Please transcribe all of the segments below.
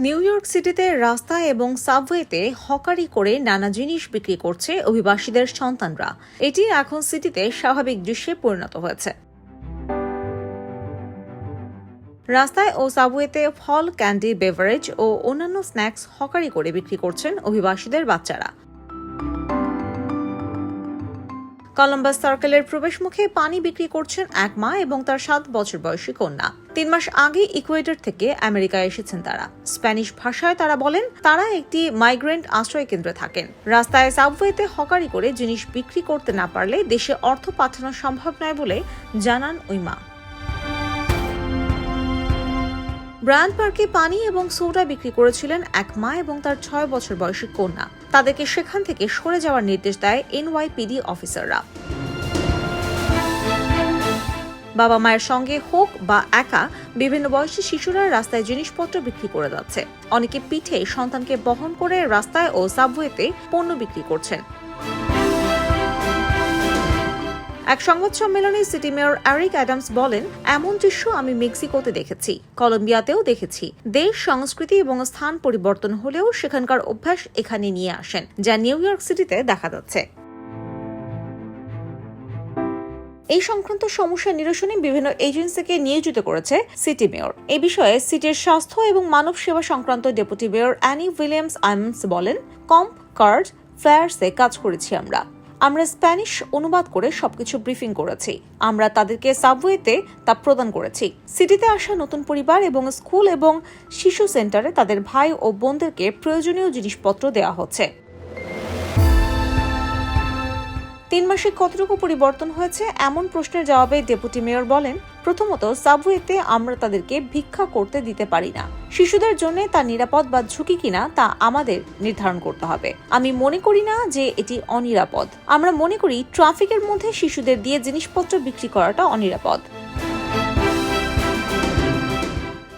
New York সিটিতে রাস্তা এবং সাবওয়েতে হকারি করে নানা জিনিস বিক্রি করছে অভিবাসীদের সন্তানরা। এটি এখন সিটিতে স্বাভাবিক দৃশ্যে পরিণত হয়েছে। রাস্তায় ও সাবওয়েতে ফল, ক্যান্ডি, বেভারেজ ও অন্যান্য স্ন্যাক্স হকারি করে বিক্রি করছেন অভিবাসীদের বাচ্চারা। কলম্বাস সার্কেলের প্রবেশমুখে পানি বিক্রি করছেন এক মা এবং তার সাত বছর বয়সী কন্যা। তিন মাস আগে ইকুয়েডর থেকে আমেরিকায় এসেছেন তারা। স্প্যানিশ ভাষায় তারা বলেন, তারা একটি মাইগ্রেন্ট আশ্রয় কেন্দ্রে থাকেন। রাস্তায় সাবওয়েতে হকারি করে জিনিস বিক্রি করতে না পারলে দেশে অর্থ পাঠানো সম্ভব নয় বলে জানান ওই মা। ব্রায়ান পার্কে পানি এবং সোডা বিক্রি করেছিলেন এক মা এবং তার ছয় বছর বয়সী কন্যা। তাদেরকে সেখান থেকে সরে যাওয়ার নির্দেশ দেয় এনওয়াইপিডি অফিসাররা বাবা মায়ের সঙ্গে হোক বা একা, বিভিন্ন বয়সী শিশুরা রাস্তায় জিনিসপত্র বিক্রি করে যাচ্ছে। অনেকে পিঠে সন্তানকে বহন করে রাস্তায় ও সাবওয়েতে পণ্য বিক্রি করছেন। এক সংবাদ সম্মেলনে সিটি মেয়র অ্যারিক অ্যাডামস বলেন, এমন দৃশ্য আমি মেক্সিকোতে দেখেছি। কলম্বিয়াতেও দেখেছি। দেশ, সংস্কৃতি এবং স্থান পরিবর্তন হলেও সেখানকার অভ্যাস এখানে নিয়ে আসেন, যা নিউ ইয়র্ক সিটিতে দেখা যাচ্ছে। এই সংক্রান্ত সমস্যা নিরসনে বিভিন্ন এজেন্সিকে নিয়োজিত করেছে সিটি মেয়র। এ বিষয়ে সিটির স্বাস্থ্য এবং মানব সেবা সংক্রান্ত deputy mayor Annie Williams Ames বলেন, কম্প, কার্ড ফ্লায়ার্সে কাজ করেছি আমরা। আমরা স্প্যানিশ অনুবাদ করে সবকিছু ব্রিফিং করেছি। আমরা তাদেরকে সাবওয়েতে তা প্রদান করেছি। সিটিতে আসা নতুন পরিবার এবং স্কুল এবং শিশু সেন্টারে তাদের ভাই ও বোনদেরকে প্রয়োজনীয় জিনিসপত্র দেওয়া হচ্ছে। তিন মাসে কতটুকু পরিবর্তন হয়েছে এমন প্রশ্নের জবাবে ডেপুটি মেয়র বলেন, প্রথমত, সাবওয়েতে আমরা তাদেরকে ভিক্ষা করতে দিতে পারি না। শিশুদের জন্য তা নিরাপদ বা ঝুঁকি কিনা তা আমাদের নির্ধারণ করতে হবে। আমি মনে করি না যে এটি অনিরাপদ। আমরা মনে করি, ট্রাফিকের মধ্যে শিশুদের দিয়ে জিনিসপত্র বিক্রি করাটা অনিরাপদ।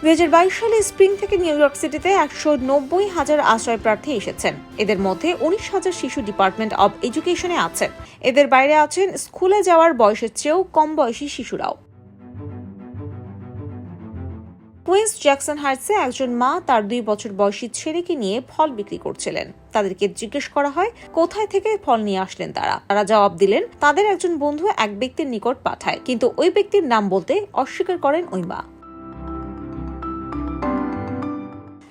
দুই হাজার বাইশ সালে স্প্রিং থেকে নিউ ইয়র্ক সিটিতে একশো নব্বই হাজার আশ্রয় প্রার্থী এসেছেন। এদের মধ্যে উনিশ হাজার শিশু ডিপার্টমেন্ট অব এডুকেশনে আছেন। এদের বাইরে আছেন স্কুলে যাওয়ার বয়সের চেয়েও কম বয়সী শিশুরাও। কুইন্স জ্যাকসন হাইটসে একজন মা তার দুই বছর বয়সী ছেলেকে নিয়ে ফল বিক্রি করছিলেন। তাদেরকে জিজ্ঞেস করা হয়, কোথায় থেকে ফল নিয়ে আসলেন তারা? তারা জবাব দিলেন, তাদের একজন বন্ধু এক ব্যক্তির নিকট পাঠায়। কিন্তু ওই ব্যক্তির নাম বলতে অস্বীকার করেন ওই মা।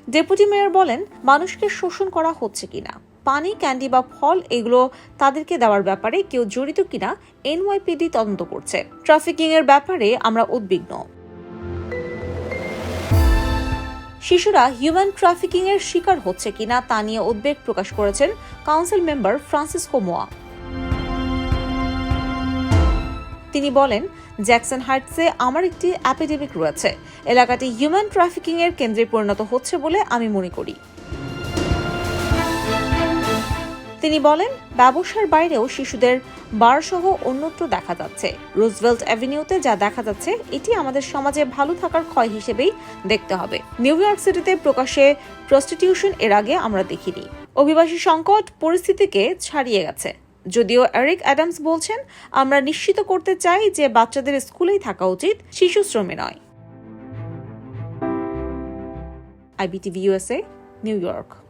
ডেপুটি মেয়র বলেন, মানুষকে শোষণ করা হচ্ছে কিনা, পানি, ক্যান্ডি বা ফল, এগুলো তাদেরকে দেওয়ার ব্যাপারে কেউ জড়িত কিনা, এনওয়াইপিডি তদন্ত করছে। ট্রাফিকিং এর ব্যাপারে আমরা উদ্বিগ্ন। শিশুরা হিউম্যান ট্রাফিকিং এর শিকার হচ্ছে কিনা, তা নিয়ে উদ্বেগ প্রকাশ করেছেন কাউন্সিল মেম্বার ফ্রান্সিসকো মোয়া। তিনি বলেন জ্যাকসন হাইটসে আমার একটি অ্যাপিডেমিক রয়েছে। এলাকাটি হিউম্যান ট্রাফিকিং এর কেন্দ্রে পরিণত হচ্ছে বলে আমি মনে করি। তিনি বলেন, ব্যবসার বাইরেও শিশুদের বারসহ অন্যত্র দেখা যাচ্ছে। রুজভেল্ট অ্যাভিনিউতে যা দেখা যাচ্ছে, এটি আমাদের সমাজে ভালো থাকার ক্ষয় হিসেবেই দেখতে হবে। নিউ ইয়র্ক সিটিতে প্রকাশ্যে প্রস্টিটিউশন এর আগে আমরা দেখিনি। অভিবাসী সংকট পরিস্থিতিকে ছাড়িয়ে গেছে। যদিও এরিক অ্যাডামস বলছেন, আমরা নিশ্চিত করতে চাই যে বাচ্চাদের স্কুলেই থাকা উচিত, শিশু শ্রমে নয়। IBTV USA New York.